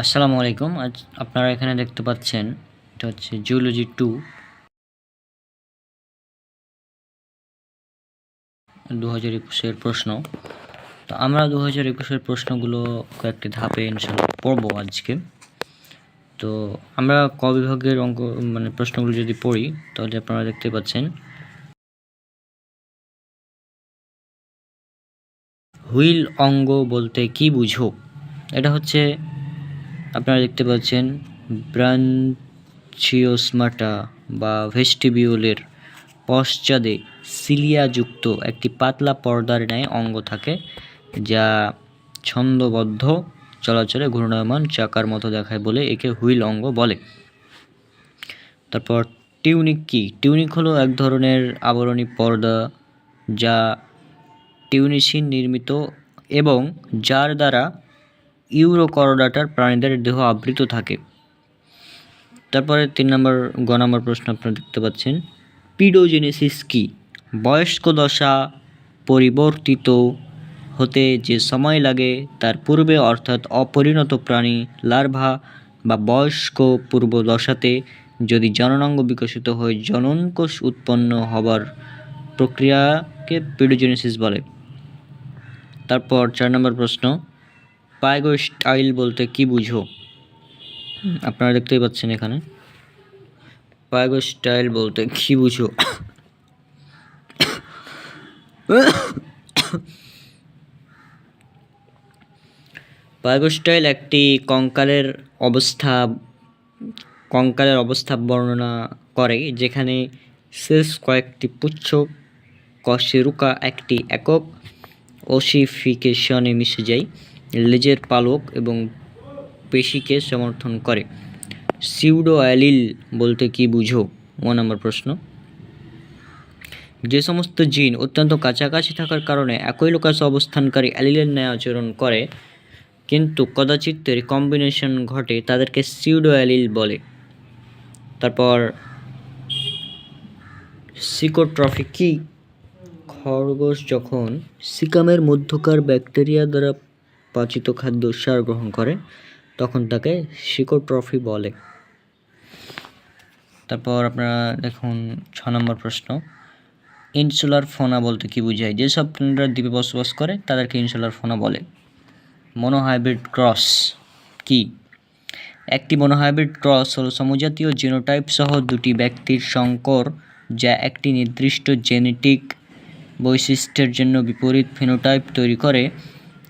আসসালামু আলাইকুম। আজ আপনারা এখানে দেখতে পাচ্ছেন, এটা হচ্ছে জিওলজি টু দু হাজার একুশের প্রশ্ন। তো আমরা দু হাজার একুশের প্রশ্নগুলো কয়েকটি ধাপে ইনশাল্লাহ পড়ব আজকে। তো আমরা ক বিভাগের অঙ্ক মানে প্রশ্নগুলো যদি পড়ি, তাহলে আপনারা দেখতে পাচ্ছেন, হুইল অঙ্গ বলতে কি বুঝো? এটা হচ্ছে আপনারা দেখতে পাচ্ছেন ব্রাঞ্চিওসমাটা বা ভেস্টিবিউলের পশ্চাদে সিলিয়াযুক্ত একটি পাতলা পর্দার ন্যায় অঙ্গ থাকে, যা ছন্দবদ্ধ চলাচলে ঘূর্ণায়মান চাকার মতো দেখায় বলে একে হুইল অঙ্গ বলে। তারপর টিউনিক কি? টিউনিক হলো এক ধরনের আবরণী পর্দা, যা টিউনিসিন নির্মিত এবং যার দ্বারা ইউরোকরোডাটার প্রাণীদের দেহ আবৃত থাকে। তারপরে তিন নম্বর, গ নম্বর প্রশ্ন আপনারা দেখতে পাচ্ছেন। পিডোজেনেসিস কি? বয়স্ক দশা পরিবর্তিত হতে যে সময় লাগে, তার পূর্বে অর্থাৎ অপরিণত প্রাণী, লার্ভা বা বয়স্ক পূর্ব দশাতে যদি জননাঙ্গ বিকশিত হয়ে, জননকোষ উৎপন্ন হবার প্রক্রিয়াকে পিডোজেনেসিস বলে। তারপর চার নম্বর প্রশ্ন পাইগোস্টাইল বলতে কি বুঝো? আপনারা দেখতেই পাচ্ছেন এখানে। পাইগোস্টাইল বলতে কি বুঝো? পাইগোস্টাইল একটি কঙ্কালের অবস্থা কঙ্কালের অবস্থা বর্ণনা করে, যেখানে শেষ কয়েকটি পুচ্ছ, কশেরুকা একটি একক ওসিফিকেশনে মিশে যায়। লেজের পালক এবং পেশিকে সমর্থন করে। সিউডো অ্যালিল বলতে কি বুঝো? ও নম্বর প্রশ্ন। যে সমস্ত জিন অত্যন্ত কাছাকাছি থাকার কারণে একই লোকাসে অবস্থানকারী অ্যালিলের ন্যায় আচরণ করে, কিন্তু কদাচিৎ কম্বিনেশন ঘটে তাদেরকে সিউডো অ্যালিল বলে। তারপর সিকোট্রফি কি খরগোশ যখন সিকামের মধ্যকার ব্যাকটেরিয়া দ্বারা পাচিত খাদ্য সার গ্রহণ করে, তখন তাকে সিকোট্রফি বলে। তারপর আপনারা দেখুন ছ নম্বর প্রশ্ন। ইনসুলার ফোনা বলতে কি বোঝায়? যেসব প্রাণীরা দ্বীপে বসবাস করে, তাদেরকে ইনসুলার ফোনা বলে। মনোহাইব্রিড ক্রস কি? একটি মনোহাইব্রিড ক্রস হলো সমজাতীয় জিনোটাইপ সহ দুটি ব্যক্তির সংকর, যা একটি নির্দিষ্ট জেনেটিক বৈশিষ্ট্যের জন্য বিপরীত ফিনোটাইপ তৈরি করে।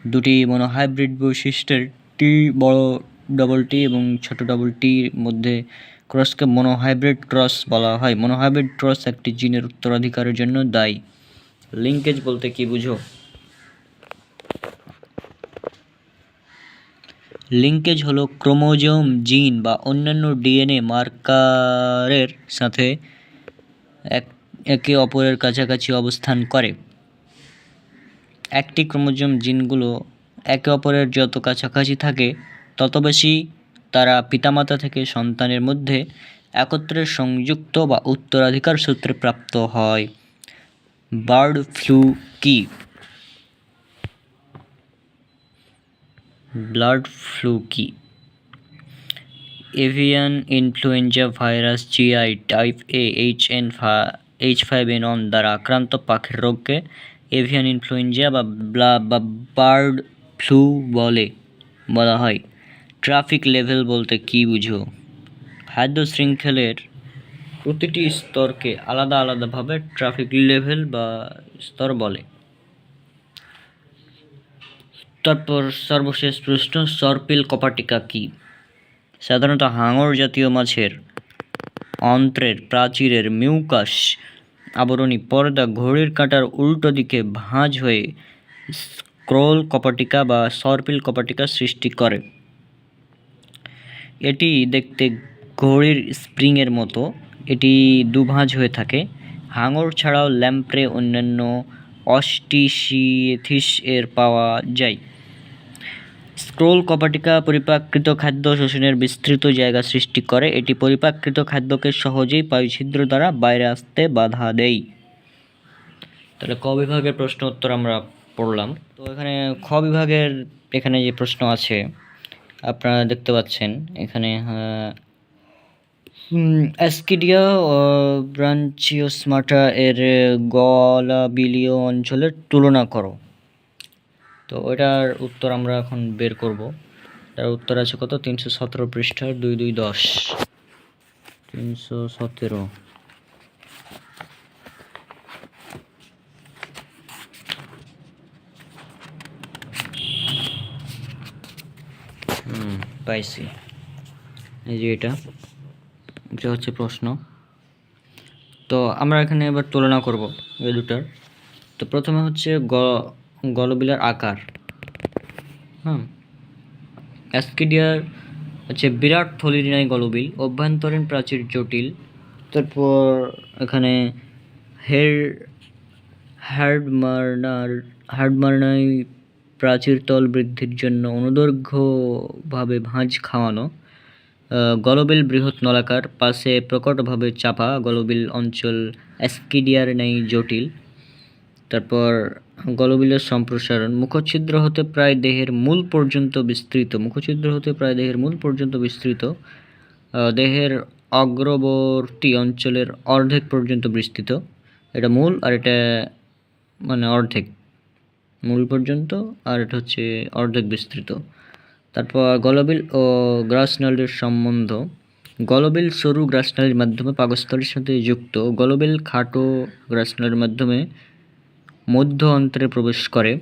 দুটি মনোহাইব্রিড বৈশিষ্ট্যের টি বড় ডবল টি এবং ছোট ডবল টির মধ্যে ক্রসকে মনোহাইব্রিড ক্রস বলা হয়। মনোহাইব্রিড ক্রস একটি জিনের উত্তরাধিকারের জন্য দায়ী। লিঙ্কেজ বলতে কি বুঝো? লিঙ্কেজ হলো ক্রোমোজোম জিন বা অন্যান্য ডিএনএ মার্কারের সাথে এক, একে অপরের কাছাকাছি অবস্থান করে। একটি ক্রোমোজোম জিনগুলো একে অপরের যত কাছাকাছি থাকে, তত বেশি তারা পিতামাতা থেকে সন্তানের মধ্যে একত্রে সংযুক্ত বা উত্তরাধিকার সূত্রে প্রাপ্ত হয়। বার্ড ফ্লু কি? ব্লাড ফ্লু কি? Avian influenza virus G I type A H N ফা এইচ ফাইভ এন অন দ্বারা আক্রান্ত পাখির রোগকে এভিয়ান ইনফ্লুয়েঞ্জা বা ব্লা বা বার্ড ফ্লু বলে, বলা হয়। ট্রাফিক লেভেল বলতে কি বুঝো? খাদ্য শৃঙ্খলের প্রতিটি স্তরকে আলাদা আলাদাভাবে ট্রাফিক লেভেল বা স্তর বলে। তারপর সর্বশেষ প্রশ্ন, সর্পিল কপাটিকা কি? সাধারণত হাঙর জাতীয় মাছের অন্ত্রের প্রাচীরের মিউকাস আবরণী পর্দা ঘড়ির কাঁটার উল্টো দিকে ভাঁজ হয়ে স্ক্রোল কপাটিকা বা সর্পিল কপাটিকা সৃষ্টি করে। এটি দেখতে ঘড়ির স্প্রিংয়ের মতো। এটি দুভাঁজ হয়ে থাকে। হাঙর ছাড়াও ল্যাম্প্রে অন্যান্য অস্টিসিয়েথিস এর পাওয়া যায়। স্ক্রোল কপাটিকা পরিপাকৃত খাদ্য শোষণের বিস্তৃত জায়গা সৃষ্টি করে। এটি পরিপাকৃত খাদ্যকে সহজেই বায়ুছিদ্র দ্বারা বাইরে আসতে বাধা দেয়। তাহলে ক বিভাগের প্রশ্ন উত্তর আমরা পড়লাম। তো এখানে খ বিভাগের এখানে যে প্রশ্ন আছে, আপনারা দেখতে পাচ্ছেন, এখানে অ্যাসকিডিয়া ব্রাঞ্চিওসমাটা এর গলা বিলীয় অঞ্চলের তুলনা করো। তো ওটার উত্তর আমরা এখন বের করব। তার উত্তর আছে কত? তিনশো সতেরো পৃষ্ঠার দুই দুই দশ। তিনশো সতেরো। পাইছি। এই যে এটা এটা হচ্ছে প্রশ্ন। তো আমরা এখানে এবার তুলনা করব এই দুটার। তো প্রথমে হচ্ছে গ গলবিলার আকার। হ্যাঁ অ্যাসকিডিয়ার হচ্ছে বিরাট থলির ন্যায় গলবিল, অভ্যন্তরীণ প্রাচীর জটিল। তারপর এখানে হের হ্যাডমার্নার হ্যাডমার্নাই প্রাচীর তল বৃদ্ধির জন্য অনুদৈর্ঘ্যভাবে ভাঁজ খাওয়ানো। গলবিল বৃহৎ নলাকার পাশে প্রকটভাবে চাপা গলবিল অঞ্চল অ্যাসকিডিয়ার নেই জটিল। তারপর গলবিলের সম্প্রসারণ। মুখছিদ্র হতে প্রায় দেহের মূল পর্যন্ত বিস্তৃত। মুখছিদ্র হতে প্রায় দেহের মূল পর্যন্ত বিস্তৃত। দেহের অগ্রবর্তী অঞ্চলের অর্ধেক পর্যন্ত বিস্তৃত। এটা মূল আর এটা মানে অর্ধেক। মূল পর্যন্ত আর এটা হচ্ছে অর্ধেক বিস্তৃত। তারপর গলবিল ও গ্রাসনালীর সম্বন্ধ। গলবিল সরু গ্রাসনালীর মাধ্যমে পাকস্থলীর সাথে যুক্ত। গলবিল খাটো গ্রাসনালীর মাধ্যমে মধ্য অন্তরে প্রবেশ করে।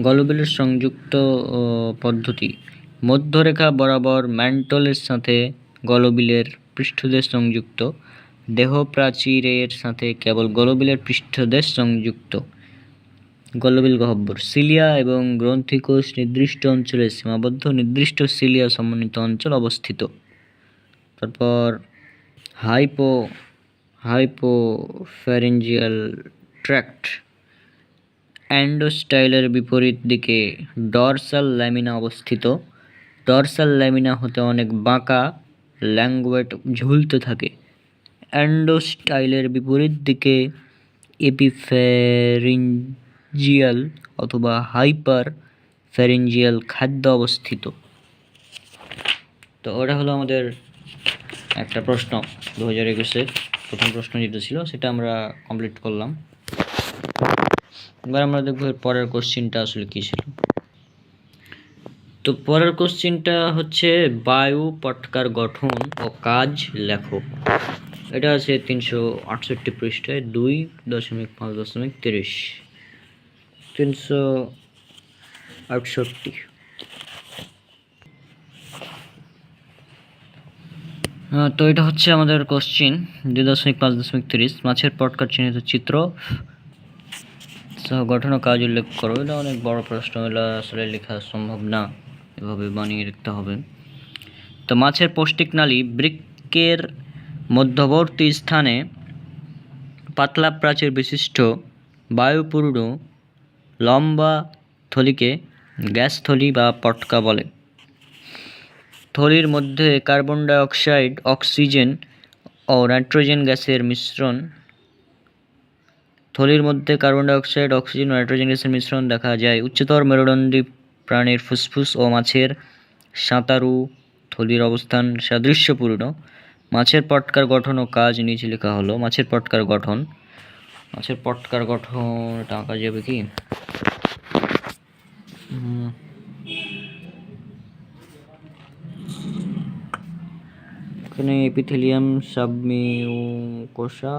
গলবিলের সংযুক্ত পদ্ধতি। মধ্যরেখা বরাবর ম্যান্টলের সাথে গলবিলের পৃষ্ঠদেশ সংযুক্ত। দেহ প্রাচীরের সাথে কেবল গলবিলের পৃষ্ঠদেশ সংযুক্ত। গলবিল গহ্বর সিলিয়া এবং গ্রন্থিকোষ নির্দিষ্ট অঞ্চলে সীমাবদ্ধ। নির্দিষ্ট সিলিয়া সমন্বিত অঞ্চল অবস্থিত। তারপর হাইপো হাইপোফ্যারেঞ্জিয়াল ট্র্যাক্ট অ্যান্ডোস্টাইলের বিপরীত দিকে ডরসাল ল্যামিনা অবস্থিত। ডরসাল ল্যামিনা হতে অনেক বাঁকা ল্যাঙ্গুয়েট ঝুলতে থাকে। অ্যান্ডোস্টাইলের বিপরীত দিকে এপিফ্যারিঞ্জিয়াল অথবা হাইপার ফ্যারিঞ্জিয়াল খাদ্য অবস্থিত। তো ওটা হলো আমাদের একটা প্রশ্ন দু হাজার একুশের প্রথম প্রশ্ন যেটা ছিল, সেটা আমরা কমপ্লিট করলাম। এবার আমরা দেখব পরের কোশ্চিনটা আসলে কী ছিল। তো পরের কোশ্চিনটা হচ্ছে, বায়ু পটকার গঠন ও কাজ লেখো। এটা আছে তিনশো আটষট্টি পৃষ্ঠায়, দুই দশমিক পাঁচ দশমিক তিরিশ। তিনশো আটষট্টি। তো এটা হচ্ছে আমাদের কোশ্চিন দুই দশমিক পাঁচ দশমিক তিরিশ, মাছের পটকার চিহ্নিত চিত্র। সহ, গঠন কাজ উল্লেখ করো। এটা অনেক বড় প্রশ্ন এটা আসলে লেখা সম্ভব না, এভাবে বানিয়ে রাখতে হবে। তো মাছের পৌষ্টিক নালী বৃক্কের মধ্যবর্তী স্থানে পাতলা প্রাচীর বিশিষ্ট বায়ুপূর্ণ লম্বা থলিকে গ্যাস থলি বা পটকা বলে। থলির মধ্যে কার্বন ডাই অক্সাইড অক্সিজেন ও নাইট্রোজেন গ্যাসের মিশ্রণ। থলির মধ্যে কার্বন ডাই অক্সাইড অক্সিজেন ও নাইট্রোজেন গ্যাসের মিশ্রণ দেখা যায়। উচ্চতর মেরুদণ্ডী প্রাণীর ফুসফুস ও মাছের সাঁতারু থলির অবস্থান সাদৃশ্যপূর্ণ। মাছের পটকার গঠন ও কাজ নিচে লেখা হলো। মাছের পটকার গঠন। মাছের পটকার গঠন, এটা আঁকা যাবে কি? এখানে epithelium submucosa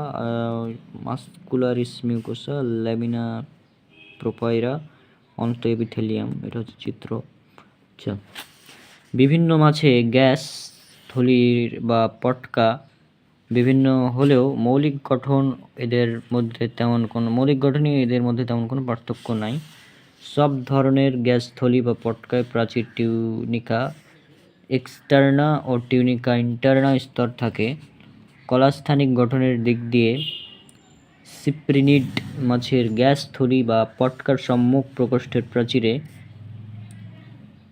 muscularis mucosa lamina propria অন্ত এপিথেলিয়াম এটা হচ্ছে চিত্র। আচ্ছা বিভিন্ন মাছে গ্যাস, থলির বা পটকা বিভিন্ন হলেও মৌলিক গঠন এদের মধ্যে তেমন কোনো, মৌলিক গঠনই এদের মধ্যে তেমন কোনো পার্থক্য নাই। সব ধরনের গ্যাস, থলি বা পটকায় প্রাচীর, টিউনিকা এক্সটার্না ও টিউনিকা ইন্টারনা স্তর থাকে। কলাস্থানিক গঠনের দিক দিয়ে সিপ্রিনিড মাছের গ্যাস থলি বা পটকার সম্মুখ প্রকোষ্ঠের প্রাচীরে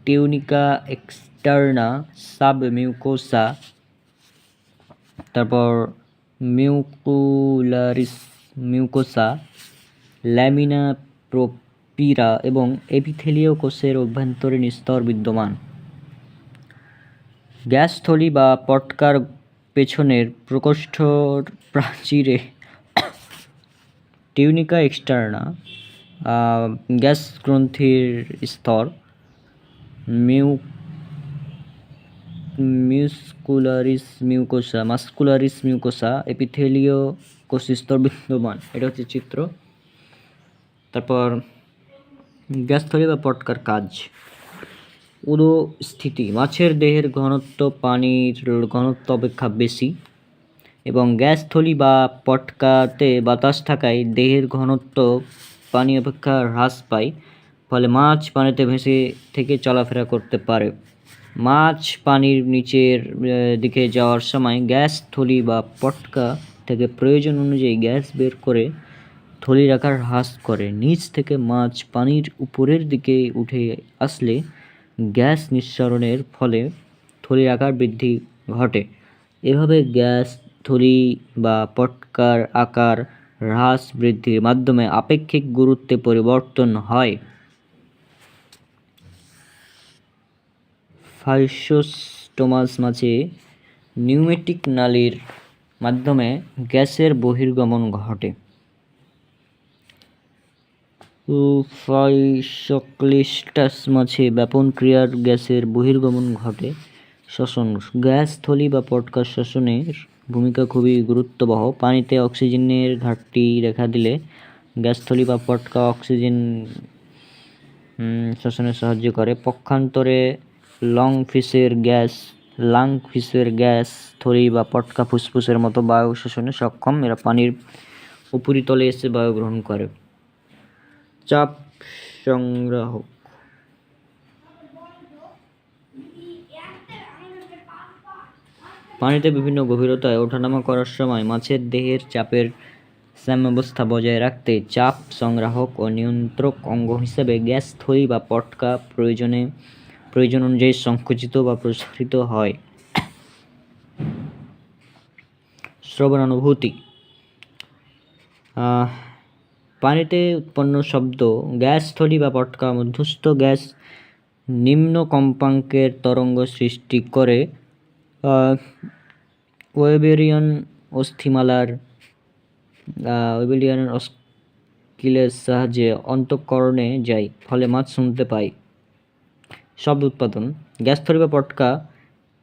টিউনিকা এক্সটার্না সাব মিউকোসা তারপর muscularis mucosa, lamina propria এপিথেলীয় কোষের অভ্যন্তরীণ স্তর বিদ্যমান। গ্যাসথলি বা পটকার পেছনের প্রকোষ্ঠর প্রাচীরে টিউনিকা এক্সটার্না গ্যাস গ্রন্থির স্তর, মিউ, মিউসকুলারিস মিউকোসা, মাস্কুলারিস মিউকোসা এপিথেলীয় কোষ স্তর বিদ্যমান। এটা হচ্ছে চিত্র। তারপর গ্যাসথলি বা পটকার কাজ। উদো স্থিতি। মাছের দেহের ঘনত্ব, পানির ঘনত্ব অপেক্ষা বেশি এবং গ্যাস থলি বা পটকাতে বাতাস থাকায় দেহের ঘনত্ব পানি অপেক্ষা হ্রাস পায়, ফলে মাছ পানিতে ভেসে থেকে চলাফেরা করতে পারে। মাছ পানির নিচের দিকে যাওয়ার সময় গ্যাস থলি বা পটকা থেকে প্রয়োজন অনুযায়ী গ্যাস বের করে থলির আকার হ্রাস করে। নিচ থেকে মাছ পানির উপরের দিকে উঠে আসলে গ্যাস নিঃসরণের ফলে থলির আকার বৃদ্ধি ঘটে। এভাবে গ্যাস, থলি বা পটকার আকার হ্রাস বৃদ্ধির মাধ্যমে আপেক্ষিক গুরুত্বে পরিবর্তন হয়। ফাইসোস্টোমাস মাঝে নিউমেটিক নালীর মাধ্যমে গ্যাসের বহির্গমন ঘটে। ফাইসক্লিস্টাস মাঝে ব্যাপন ক্রিয়ার গ্যাসের বহির্গমন ঘটে শ্বসন। গ্যাস, থলি বা পটকা শ্বসনের ভূমিকা খুবই গুরুত্ববহ। পানিতে অক্সিজেনের ঘাটতি দেখা দিলে গ্যাস, থলি বা পটকা অক্সিজেন শ্বসনে সাহায্য করে। পক্ষান্তরে লং ফিসের গ্যাস, লাং ফিসের গ্যাস, থলি বা পটকা ফুসফুসের মতো বায়ু শোষণে সক্ষম। এরা পানির উপরিতলে এসে বায়ু গ্রহণ করে। চাপ সংগ্রাহক। পানিতে বিভিন্ন গভীরতায় ওঠানামা করার সময় মাছের দেহের চাপের সাম্যাবস্থা বজায় রাখতে চাপ সংগ্রাহক ও নিয়ন্ত্রক অঙ্গ হিসেবে গ্যাস থলি বা পটকা প্রয়োজনে, প্রয়োজন অনুযায়ী সংকুচিত বা প্রসারিত হয়। শ্রবণানুভূতি। পানিতে উৎপন্ন শব্দ গ্যাস থলি বা পটকা, মধ্যস্থ গ্যাস নিম্ন কম্পাঙ্কের তরঙ্গ সৃষ্টি করে ওয়েবেরিয়ান অস্থিমালার ওয়েবেরিয়ান অস্কিলের সাহায্যে অন্তঃকরণে যায়, ফলে মাছ শুনতে পাই শব্দ উৎপাদন, গ্যাস বা পটকা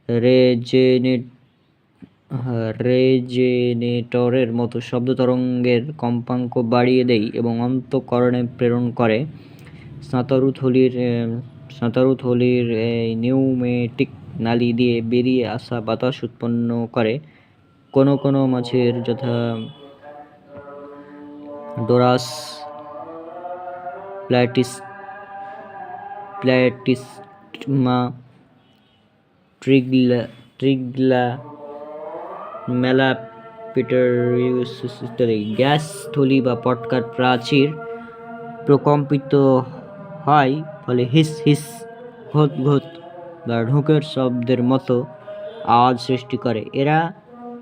রেজেনেট রেজেনেটরের মতো শব্দ তরঙ্গের কম্পাঙ্ক বাড়িয়ে দেয় এবং অন্তঃকরণে প্রেরণ করে। সাঁতারু থলির সাঁতারু থলির নিউমেটিক নালি দিয়ে বেরিয়ে আসা বাতাস উৎপন্ন করে। কোনো কোনো মাছের যথা ডোরাস প্ল্যাটিস প্ল্যাটিসমা ট্রিগলা ট্রিগলা মেলা পিটারিউস ইত্যাদি গ্যাস থলি বা পটকার প্রাচীর প্রকম্পিত হয় ফলে হিস হিস, ঘোত ঘোত বা ঢোকের শব্দের মতো আওয়াজ সৃষ্টি করে। এরা,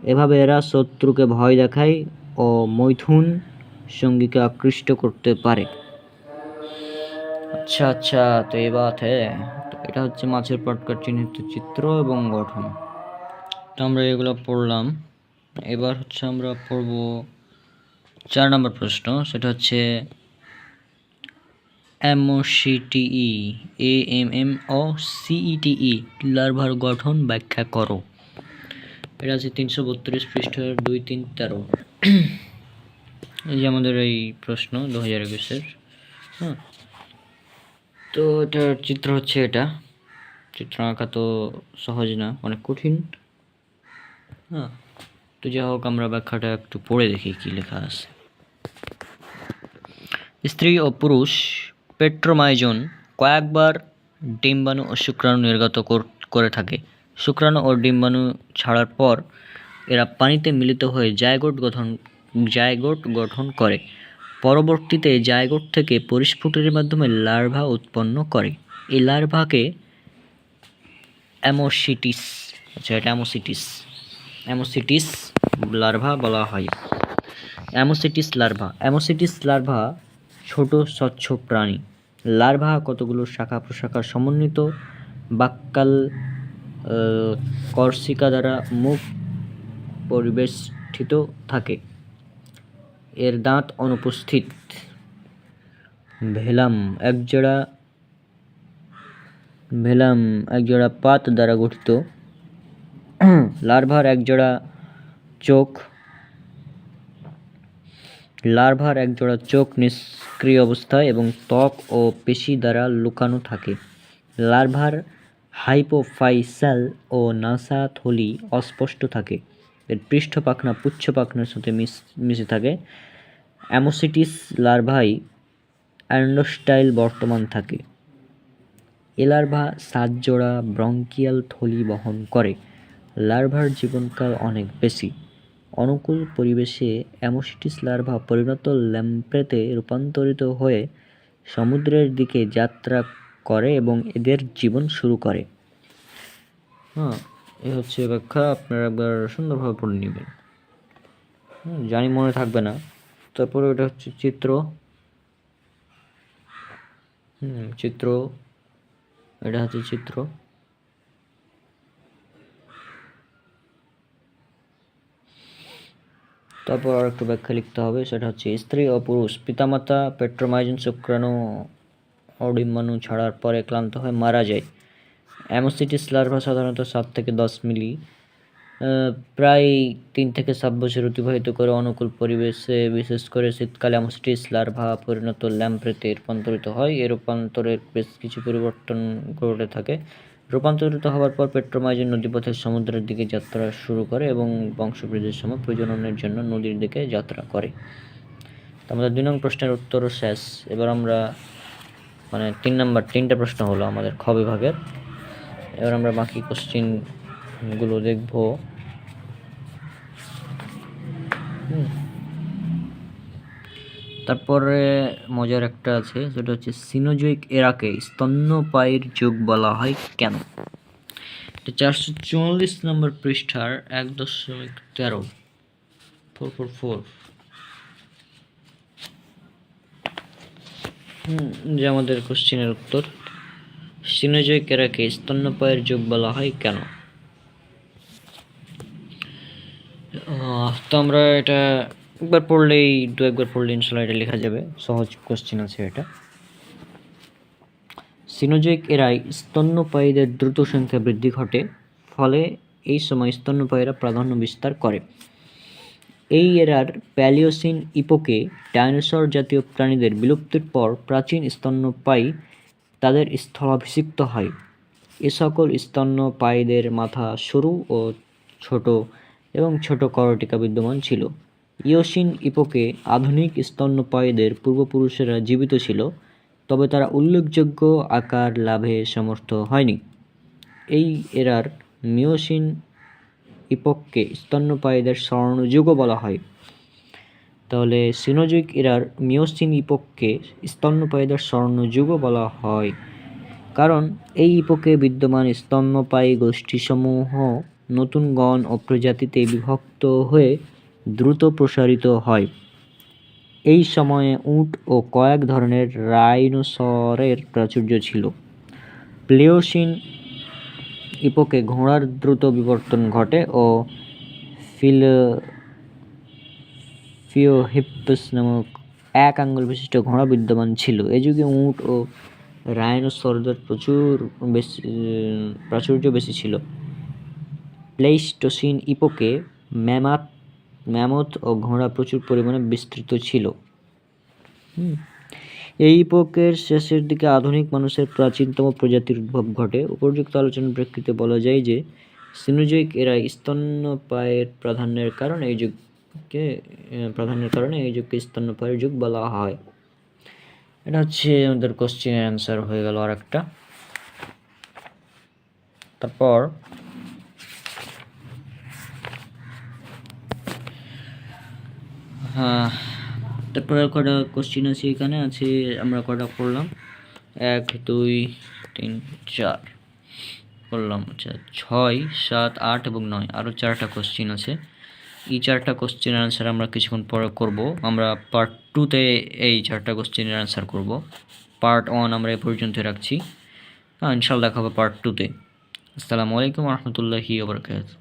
এভাবে এরা শত্রুকে ভয় দেখায় ও মৈথুন সঙ্গীকে আকৃষ্ট করতে পারে। আচ্ছা আচ্ছা তো এই বাত হ্যাঁ এটা হচ্ছে মাছের পটকার চিহ্নিত চিত্র এবং গঠন। তো আমরা এগুলো পড়লাম। এবার হচ্ছে আমরা পড়ব চার নম্বর প্রশ্ন, সেটা হচ্ছে এমওসিটিই এ এম এম ও সিইটিই লার্ভার গঠন ব্যাখ্যা করো। এটা আছে তিনশো বত্রিশ পৃষ্ঠার দুই, তিন, তেরো। এই যে আমাদের এই প্রশ্ন দু হাজার একুশের হ্যাঁ। তো এটার চিত্র হচ্ছে এটা। চিত্র আঁকা তো সহজ না, অনেক কঠিন। হ্যাঁ। তো যাই হোক আমরা ব্যাখ্যাটা একটু পড়ে দেখি কি লেখা আছে। স্ত্রী ও পুরুষ, পেট্রোমাইজন কয়েকবার ডিম্বাণু ও শুক্রাণু নির্গত কর- থাকে। শুক্রাণু ও ডিম্বাণু ছাড়ার পর এরা পানিতে মিলিত হয়ে জায়গোট গঠন জায়গোট গঠন করে। পরবর্তীতে জায়গোট থেকে পরিস্ফুটের মাধ্যমে লার্ভা উৎপন্ন করে। এই লার্ভাকে অ্যামোসিটিস আচ্ছা এটা অ্যামোসিটিস। অ্যামোসিটিস লার্ভা বলা হয়। অ্যামোসিটিস লার্ভা। অ্যামোসিটিস লার্ভা ছোট, স্বচ্ছ প্রাণী। লার্ভা কতগুলো শাখা প্রশাখার সমন্বিত? বাক্কাল কর্সিকা দ্বারা মুখ পরিবেষ্টিত থাকে। এর দাঁত অনুপস্থিত। ভেলাম একজোড়া ভেলাম একজোড়া পাত দ্বারা গঠিত। লার্ভার একজোড়া চোখ। লার্ভার একজোড়া চোখ নিষ্ক্রিয় অবস্থায় এবং ত্বক ও পেশি দ্বারা লুকানো থাকে। লার্ভার হাইপোফাইসাল ও নাসা থলি অস্পষ্ট থাকে। এর পৃষ্ঠ পাখনা পুচ্ছ পাখনার সাথে মিশ, মিশে থাকে। অ্যামোসিটিস লার্ভাই অ্যান্ডোস্টাইল বর্তমান থাকে। এ লার্ভা সাতজোড়া ব্রঙ্কিয়াল থলি বহন করে। লার্ভার জীবনকাল অনেক বেশি। অনুকূল পরিবেশে অ্যামোসিটিস লার্ভা পরিণত ল্যাম্প্রেতে রূপান্তরিত হয়ে সমুদ্রের দিকে যাত্রা করে এবং এদের জীবন শুরু করে। হ্যাঁ এ হচ্ছে ব্যাখ্যা। আপনারা একবার সুন্দরভাবে পড়ে নেবেন। জানি মনে থাকবে না। তারপরে এটা হচ্ছে চিত্র। হুম, চিত্র। এটা হচ্ছে চিত্র। তারপর আর একটু ব্যাখ্যা লিখতে হবে, সেটা হচ্ছে স্ত্রী ও পুরুষ, পিতামাতা পেট্রোমাইজিন শুক্রাণু অডিম্বাণু ছাড়ার পরে ক্লান্ত হয়ে মারা যায়। অ্যামোসিটিস লার্ভা সাধারণত সাত থেকে দশ মিলি প্রায় তিন থেকে সাত বছর অতিবাহিত করে অনুকূল পরিবেশে, বিশেষ করে শীতকালে অ্যামোসিটিস লার্ভা পরিণত ল্যাম্প্রেতে রূপান্তরিত হয়। এই রূপান্তরের বেশ কিছু পরিবর্তন ঘটে থাকে। রূপান্তরিত হওয়ার পর পেট্রোমাইজিন নদীপথের সমুদ্রের দিকে যাত্রা শুরু করে এবং বংশবৃদ্ধির সময় প্রজননের জন্য নদীর দিকে যাত্রা করে। আমাদের দুই নং প্রশ্নের উত্তরও শেষ। এবার আমরা মানে তিন নম্বর, তিনটা প্রশ্ন হলো আমাদের খ বিভাগের। এবার আমরা বাকি কোশ্চিনগুলো দেখব। হুম। তারপরে মজার একটা আছে যেটা হচ্ছে সিনোজয়িক এরাকে স্তন্যপায়ীর যুগ বলা হয় কেন? এটা চারশো চুয়াল্লিশ নম্বর পৃষ্ঠার এক দশমিক তেরো ফোর ফোর ফোর যে আমাদের কোশ্চেনের উত্তর। সিনোজয়িক এরাকে স্তন্যপায়ের যুগ বলা হয় কেন? তো আমরা এটা একবার পড়লেই, দু একবার পড়লে ইনশাল্লাহ এটা লেখা যাবে। সহজ কোশ্চেন আছে এটা। সিনোজয়িক এরাই স্তন্যপায়ীদের দ্রুত সংখ্যা বৃদ্ধি ঘটে, ফলে এই সময় স্তন্যপায়ীরা প্রাধান্য বিস্তার করে। এই এরার প্যালিওসিন ইপোকে ডাইনোসর জাতীয় প্রাণীদের বিলুপ্তির পর প্রাচীন স্তন্যপায়ী তাদের স্থলাভিষিক্ত হয়। এ সকল স্তন্যপায়ীদের মাথা সরু ও ছোট এবং ছোট করটিকা বিদ্যমান ছিল। ইয়োসিন ইপোকে আধুনিক স্তন্যপায়ীদের পূর্বপুরুষেরা জীবিত ছিল, তবে তারা উল্লেখযোগ্য আকার লাভে সমর্থ হয়নি। এই এরার মিওসিন ইপককে স্তন্যপায়ীদের স্বর্ণযুগও বলা হয়। তাহলে সিনোজয়িক এরার মিওসিন ইপককে স্তন্যপায়ীদের স্বর্ণযুগও বলা হয়, কারণ এই ইপকে বিদ্যমান স্তন্যপায়ী গোষ্ঠীসমূহ নতুন গণ ও প্রজাতিতে বিভক্ত হয়ে দ্রুত প্রসারিত হয়। এই সময়ে উট ও কয়েক ধরনের রাইনোসরের প্রাচুর্য ছিল। প্লেওসিন ইপোকে ঘোড়ার দ্রুত বিবর্তন ঘটে ও ফিল, ফিওহিপ্পাস নামক এক আঙ্গুল বিশিষ্ট ঘোড়া বিদ্যমান ছিল। এ যুগে উট ও রাইনোসরদের প্রচুর বেশি, প্রাচুর্য বেশি ছিল। প্লেইস্টোসিন ইপোকে ম্যামাথ ম্যামথ ও ঘোড়া প্রচুর পরিমাণে বিস্তৃত ছিল। এই ইপোকের শেষের দিকে আধুনিক মানুষের প্রাচীনতম প্রজাতির উদ্ভব ঘটে। উপযুক্ত আলোচনার প্রেক্ষিতে বলা যায় যে সিনোজয়িক এরা স্তন্যপায়ের প্রাধান্যের কারণে এই যুগকে প্রাধান্যের কারণে এই যুগকে স্তন্যপায়ের যুগ বলা হয়। এটা হচ্ছে আমাদের কোশ্চেনের অ্যান্সার হয়ে গেল আর একটা তারপর তারপরে কটা কোশ্চিন আছে এখানে? আছে, আমরা কটা করলাম? এক, দুই, তিন, চার। করলাম আচ্ছা ছয়, সাত, আট এবং নয়। আরও চারটা কোশ্চিন আছে। এই চারটা কোশ্চেনের অ্যান্সার আমরা কিছুক্ষণ পরে করব। আমরা পার্ট টুতে এই চারটা কোশ্চেনের অ্যান্সার করব। পার্ট ওয়ান আমরা এ পর্যন্ত রাখছি। হ্যাঁ ইনশাল্লাহ দেখা হবে পার্ট টুতে আসসালামু আলাইকুম রহমতুল্লাহি ওবরকাত